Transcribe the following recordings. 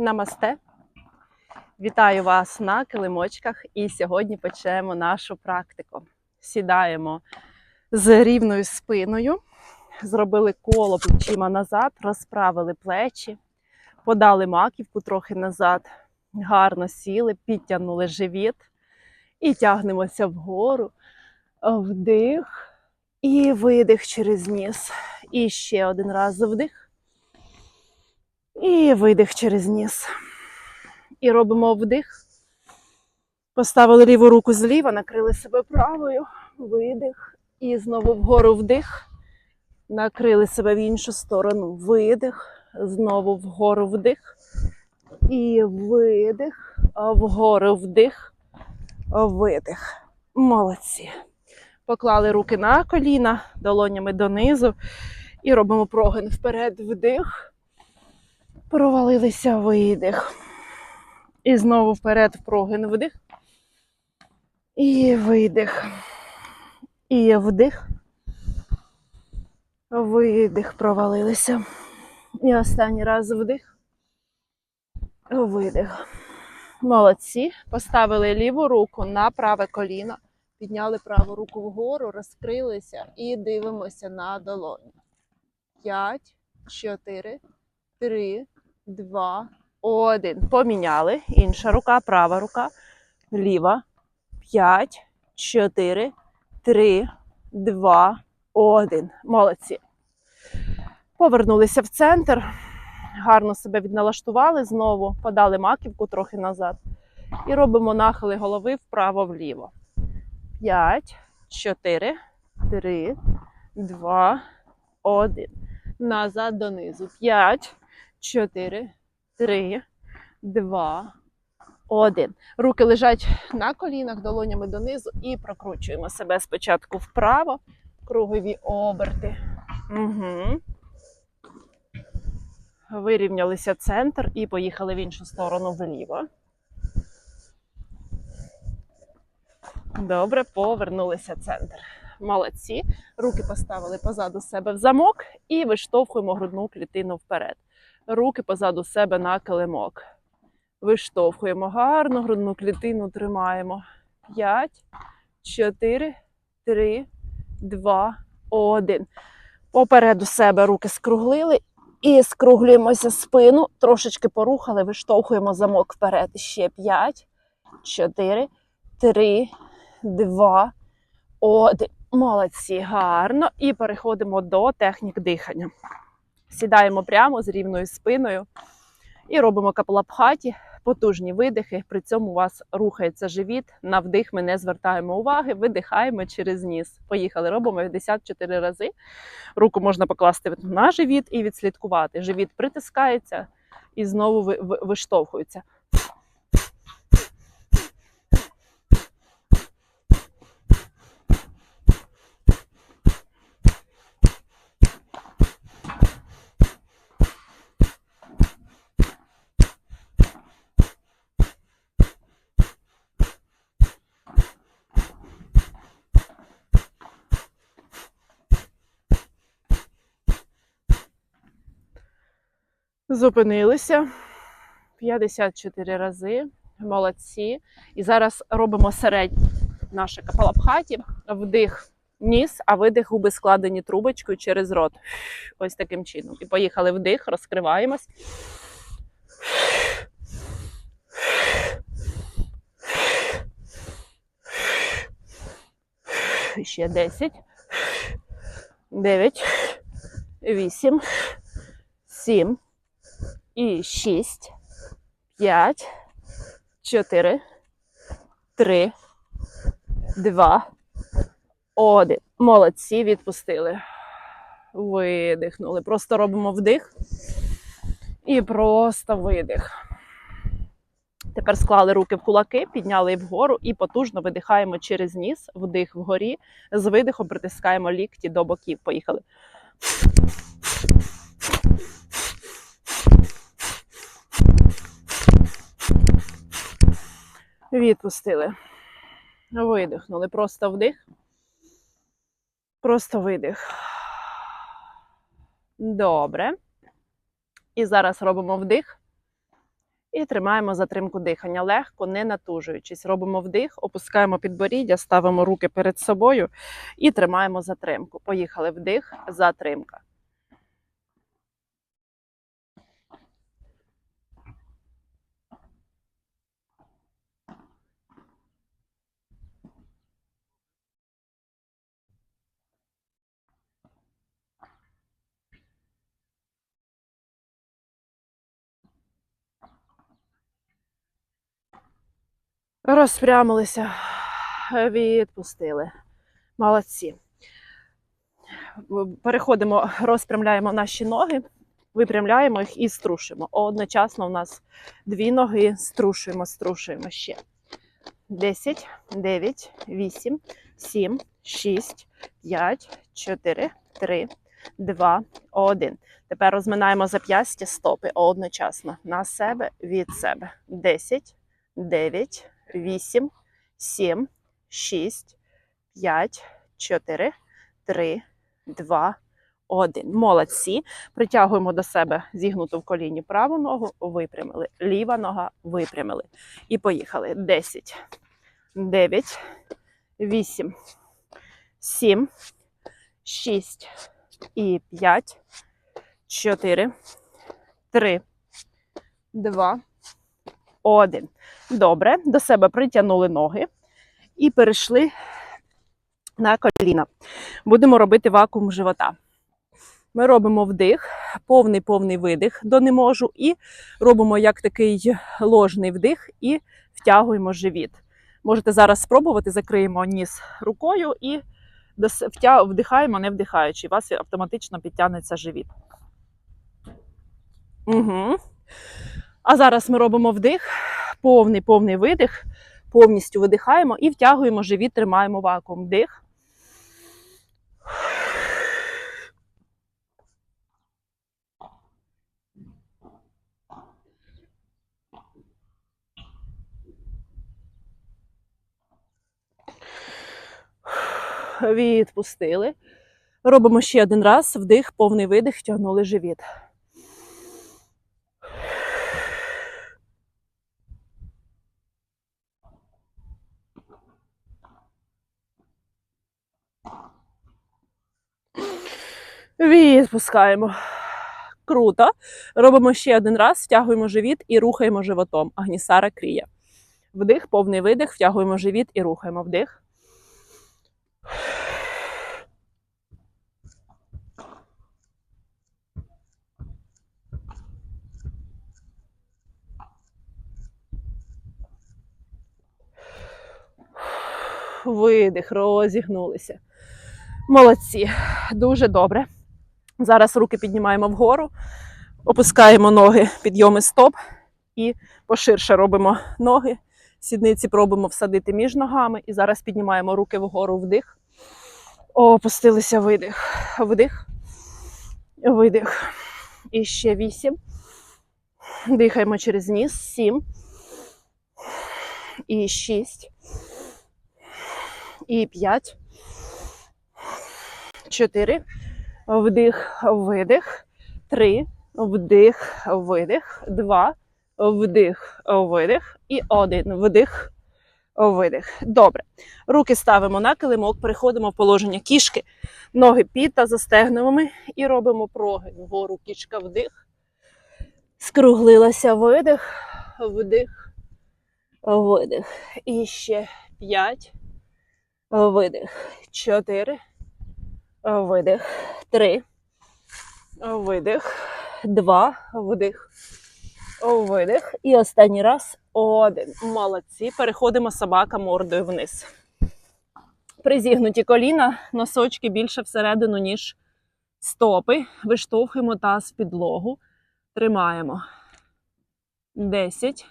Намасте! Вітаю вас на килимочках і сьогодні почнемо нашу практику. Сідаємо з рівною спиною, зробили коло плечима назад, розправили плечі, подали маківку трохи назад, гарно сіли, підтягнули живіт і тягнемося вгору. Вдих і видих через ніс. І ще один раз вдих. І видих через ніс. І робимо вдих. Поставили ліву руку зліва, накрили себе правою, видих. І знову вгору вдих. Накрили себе в іншу сторону. Видих. Знову вгору вдих. І видих. Вгору вдих. Видих. Молодці. Поклали руки на коліна, долонями донизу. І робимо прогин вперед, вдих. Провалилися видих. І знову вперед прогин вдих. І видих. І вдих. Видих, провалилися. І останній раз вдих. Видих. Молодці. Поставили ліву руку на праве коліно. Підняли праву руку вгору, розкрилися і дивимося на долоні. П'ять, чотири, три, два, один. Поміняли. Інша рука, права рука, ліва. П'ять, чотири, три, два, один. Молодці. Повернулися в центр. Гарно себе відналаштували. Знову подали маківку трохи назад. І робимо нахили голови вправо-вліво. П'ять, чотири, три, два, один. Назад донизу. П'ять, чотири, три, два, один. Руки лежать на колінах, долонями донизу і прокручуємо себе спочатку вправо, кругові оберти. Угу. Вирівнялися центр і поїхали в іншу сторону вліво. Добре, повернулися центр. Молодці. Руки поставили позаду себе в замок і виштовхуємо грудну клітину вперед. Руки позаду себе на килимок. Виштовхуємо гарно, грудну клітину тримаємо. 5, 4, 3, 2, 1. Попереду себе руки скруглили і скруглюємося спину. Трошечки порухали, виштовхуємо замок вперед. Ще 5, 4, 3, 2, 1. Молодці, гарно. І переходимо до технік дихання. Сідаємо прямо з рівною спиною і робимо капалабхаті, потужні видихи. При цьому у вас рухається живіт. На вдих ми не звертаємо уваги, видихаємо через ніс. Поїхали, робимо 54 рази. Руку можна покласти на живіт і відслідкувати. Живіт притискається і знову ви- ви- виштовхується. Зупинилися 54 рази. Молодці. І зараз робимо середнє наше капалабхаті. Вдих ніс, а видих губи складені трубочкою через рот. Ось таким чином. І поїхали вдих, розкриваємось. Ще 10, 9, 8, 7, і 6, 5, 4, 3, 2, 1. Молодці, відпустили. Видихнули. Просто робимо вдих і просто видих. Тепер склали руки в кулаки, підняли вгору і потужно видихаємо через ніс, вдих вгорі. З видихом притискаємо лікті до боків. Поїхали. Відпустили. Видихнули. Просто вдих. Просто видих. Добре. І зараз робимо вдих. І тримаємо затримку дихання легко, не натужуючись. Робимо вдих, опускаємо підборіддя, ставимо руки перед собою і тримаємо затримку. Поїхали вдих, затримка. Розпрямилися, відпустили. Молодці. Переходимо, розпрямляємо наші ноги, випрямляємо їх і струшуємо. Одночасно у нас дві ноги струшуємо, струшуємо ще. 10, 9, 8, 7, 6, 5, 4, 3, 2, 1. Тепер розминаємо зап'ястя, стопи одночасно. На себе, від себе. 10, 9, 8, 7, 6, 5, 4, 3, 2, 1. Молодці. Притягуємо до себе зігнуту в коліні праву ногу, випрямили. Ліва нога випрямили. І поїхали. 10, 9, 8, 7, 6 і 5, 4, 3, 2, 1. Добре, до себе притягнули ноги і перейшли на коліна. Будемо робити вакуум живота. Ми робимо вдих, повний повний видих до не можу, і робимо як такий ложний вдих і втягуємо живіт. Можете зараз спробувати, закриємо ніс рукою і вдихаємо, не вдихаючи. У вас автоматично підтягнеться живіт. Угу. А зараз ми робимо вдих, повний повний видих, повністю видихаємо і втягуємо живіт, тримаємо вакуум. Вдих. Відпустили. Робимо ще один раз. Вдих, повний видих, втягнули живіт. Відпускаємо. Круто. Робимо ще один раз, втягуємо живіт і рухаємо животом. Агнісара крія. Вдих, повний видих, втягуємо живіт і рухаємо. Вдих. Видих, розігнулися. Молодці. Дуже добре. Зараз руки піднімаємо вгору, опускаємо ноги, підйоми стоп і поширше робимо ноги. Сідниці пробуємо всадити між ногами. І зараз піднімаємо руки вгору вдих. Опустилися видих. Вдих. Видих. І ще вісім. Дихаємо через ніс. Сім. І шість. І п'ять. Чотири. Вдих, видих. Три. Вдих, видих. Два. Вдих, видих. І один. Вдих, видих. Добре. Руки ставимо на килимок, переходимо в положення кішки. Ноги під та застегнувами і робимо прогин. Вгору кішка вдих. Скруглилася видих, вдих, видих. І ще п'ять. Видих. Чотири. Видих. Три. Видих. Два. Вдих. Видих. І останній раз. Один. Молодці. Переходимо собака мордою вниз. Призігнуті коліна, носочки більше всередину, ніж стопи. Виштовхуємо таз в підлогу. Тримаємо. 10,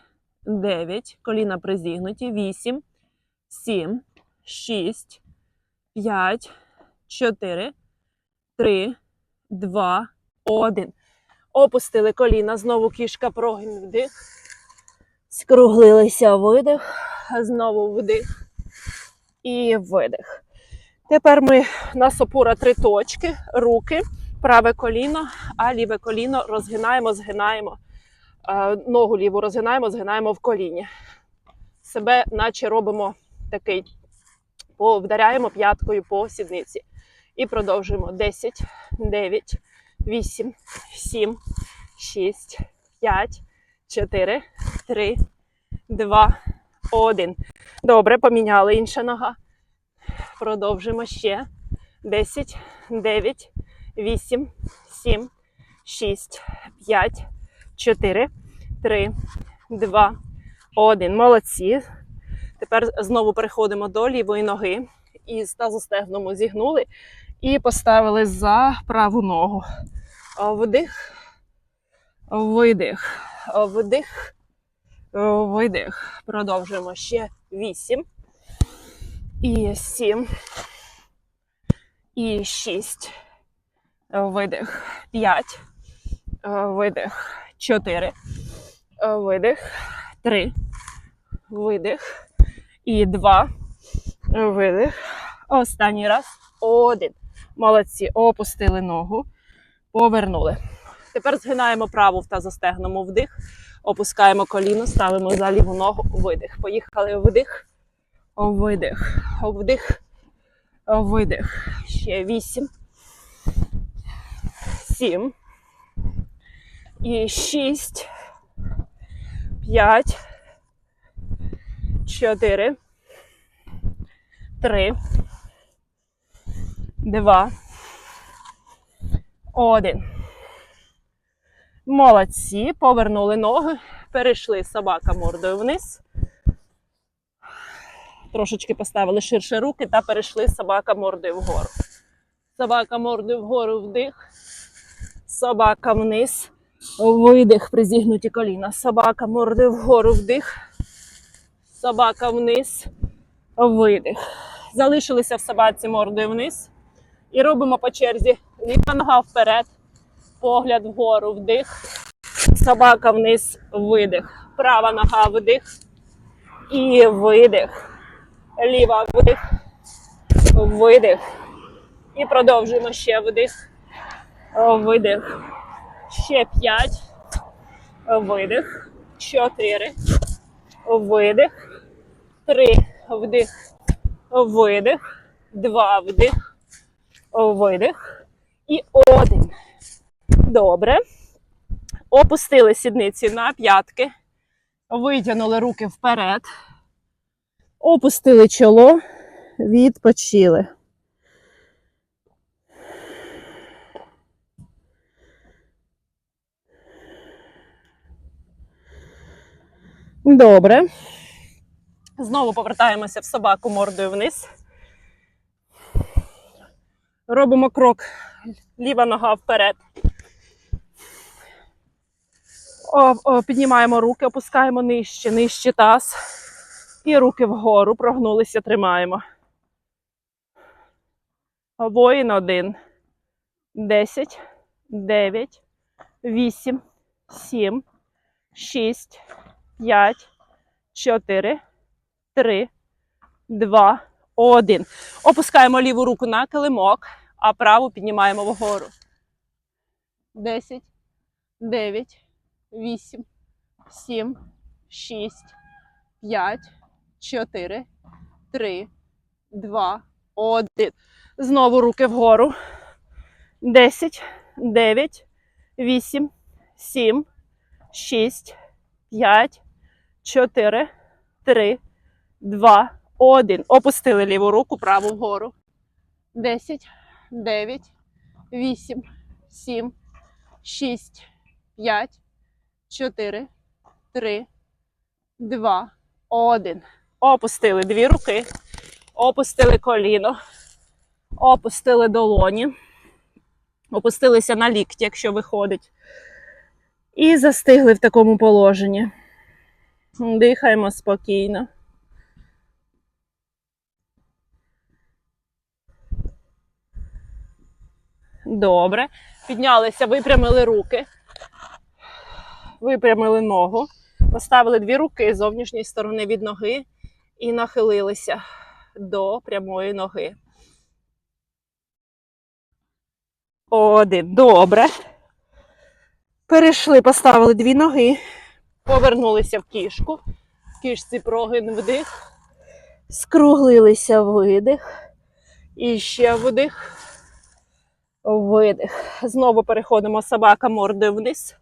9. Коліна призігнуті. 8, 7, 6, 5, 4, 3, 2, 1. Опустили коліна. Знову кішка прогін вдих. Скруглилися видих. Знову вдих. І видих. Тепер ми у нас опора три точки, руки, праве коліно, а ліве коліно розгинаємо, згинаємо Е, Ногу ліву розгинаємо, згинаємо в коліні. Себе, наче робимо такий, вдаряємо п'яткою по сідниці. І продовжуємо 10, 9, 8, 7, 6, 5, 4, 3, 2, 1. Добре, поміняли інша нога. Продовжуємо ще. 10, 9, 8, 7, 6, 5, 4, 3, 2, 1. Молодці. Тепер знову переходимо до лівої ноги. І тазостегному зігнули і поставили за праву ногу. Вдих, видих, вдих, видих. Продовжуємо ще 8. І 7. І 6. Видих. 5. Видих. 4. Видих. 3. Видих. І 2. Видих. Останній раз. Один. Молодці. Опустили ногу. Повернули. Тепер згинаємо праву в тазостегному вдих. Опускаємо коліно, ставимо за ліву ногу. Видих. Поїхали. Вдих. Видих. Вдих. Видих. Ще вісім. Сім. І шість. П'ять. Чотири. Три. Два. Один. Молодці. Повернули ноги. Перейшли собака мордою вниз. Трошечки поставили ширше руки та перейшли собака мордою вгору. Собака мордою вгору вдих. Собака вниз. Видих, призігнуті коліна. Собака мордою вгору вдих. Собака вниз. Видих. Залишилися в собаці мордою вниз. І робимо по черзі. Ліва нога вперед. Погляд вгору вдих. Собака вниз. Видих. Права нога вдих. І видих. Ліва вдих. Видих. І продовжуємо ще вдих. Видих. Ще п'ять. Видих. Чотири. Видих. Три. Вдих. Видих. Два. Вдих. Видих. І один. Добре. Опустили сідниці на п'ятки. Витягнули руки вперед. Опустили чоло, відпочили. Добре. Знову повертаємося в собаку мордою вниз. Робимо крок. Ліва нога вперед. О, о, піднімаємо руки, опускаємо нижче, нижче таз. І руки вгору, прогнулися, тримаємо. Воїн один. Десять, дев'ять, вісім, сім, шість, п'ять, чотири, три, два, один. Опускаємо ліву руку на килимок, а праву піднімаємо вгору. Десять, дев'ять, вісім, сім, шість, п'ять, чотири, три, два, один. Знову руки вгору. Десять, дев'ять, вісім, сім, шість, п'ять, чотири, три, два, один. Опустили ліву руку, праву вгору. Десять, дев'ять, вісім, сім, шість, п'ять, чотири, три, два, один. Опустили дві руки, опустили коліно, опустили долоні, опустилися на лікті, якщо виходить. І застигли в такому положенні. Дихаємо спокійно. Добре. Піднялися, випрямили руки, випрямили ногу, поставили дві руки з зовнішньої сторони від ноги і нахилилися до прямої ноги. Один. Добре. Перейшли, поставили дві ноги, повернулися в кішку. В кішці прогин вдих, скруглилися видих. І ще вдих, видих. Знову переходимо собака мордою вниз.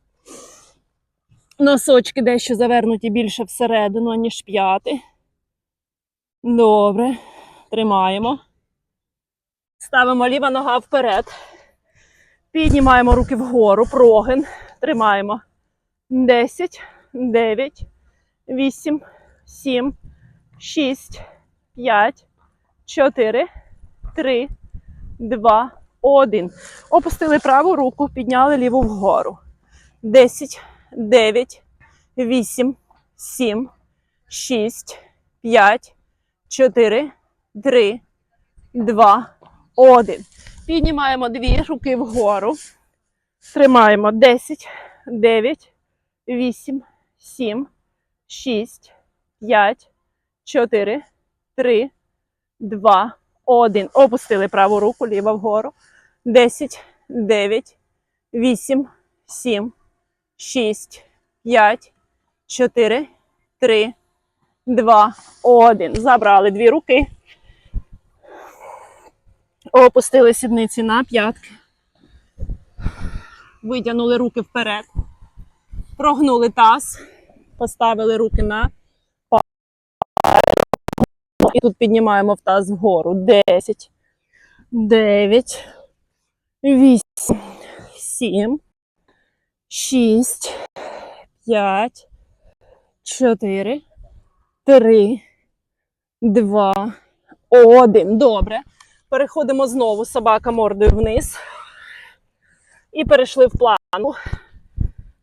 Носочки дещо завернуті більше всередину, ніж п'яти. Добре. Тримаємо. Ставимо ліва нога вперед. Піднімаємо руки вгору, прогин. Тримаємо. 10, 9, 8, 7, 6, 5, 4, 3, 2, 1. Опустили праву руку, підняли ліву вгору. 10, 9, 8, 7, 6, 5, 4, 3, 2, 1. Піднімаємо дві руки вгору. Тримаємо 10, 9, 8, 7, 6, 5, 4, 3, 2, 1. Опустили праву руку, ліва вгору. 10, 9, 8, 7, 6, 5, 4, 3, 2, 1. Забрали дві руки. Опустили сідниці на п'ятки. Витягнули руки вперед. Прогнули таз. Поставили руки на І тут піднімаємо в таз вгору. 10, 9, 8, 7, 6, 5, 4, 3, 2, 1. Добре. Переходимо знову собака мордою вниз. І перейшли в плану.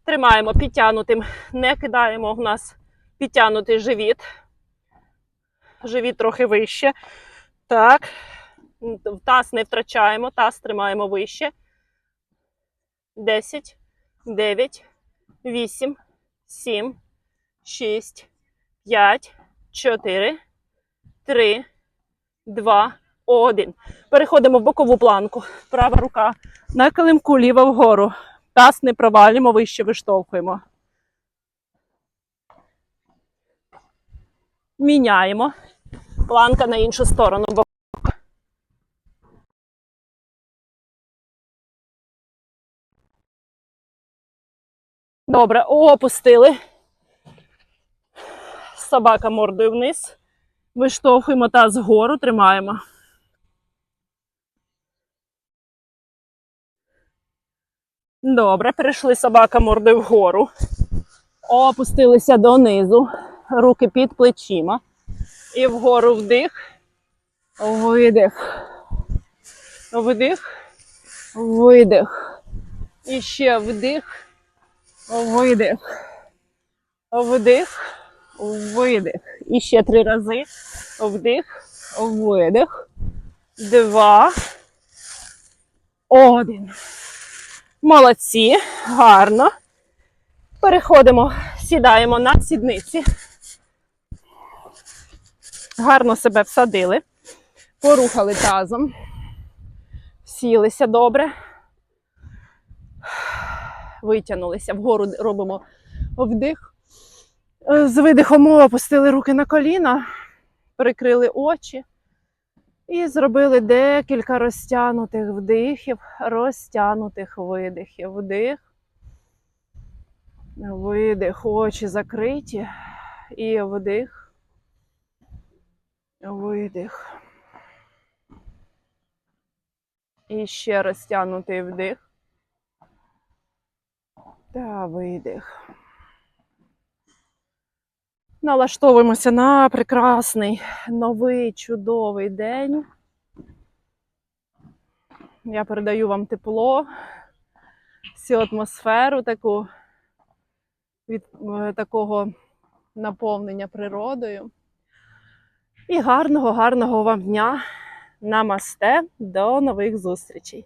Тримаємо підтягнутим, не кидаємо в нас підтягнутий живіт. Живіт трохи вище. Так. Таз не втрачаємо, таз тримаємо вище. 10, 9, 8, 7, 6, 5, 4, 3, 2, 1. Переходимо в бокову планку. Права рука на килимку, ліва вгору. Таз не провалюємо, вище виштовхуємо. Міняємо. Планка на іншу сторону. Добре, опустили. Собака мордою вниз. Виштовхуємо таз вгору, тримаємо. Добре, перейшли собака мордою вгору. Опустилися донизу. Руки під плечима. І вгору вдих. Видих. Вдих. Видих. І ще вдих. Видих. Вдих. Видих. І ще три рази. Вдих. Видих. Два. Один. Молодці. Гарно. Переходимо, сідаємо на сідниці. Гарно себе всадили. Порухали тазом. Сілися добре. Витягнулися. Вгору робимо вдих. З видихом опустили руки на коліна, прикрили очі і зробили декілька розтягнутих вдихів, розтягнутих видихів. Вдих. Видих, очі закриті. І вдих. Видих. І ще розтягнутий вдих. Та видих. Налаштовуємося на прекрасний, новий, чудовий день. Я передаю вам тепло, всю атмосферу таку від е, такого наповнення природою. І гарного, гарного вам дня. Намасте. До нових зустрічей!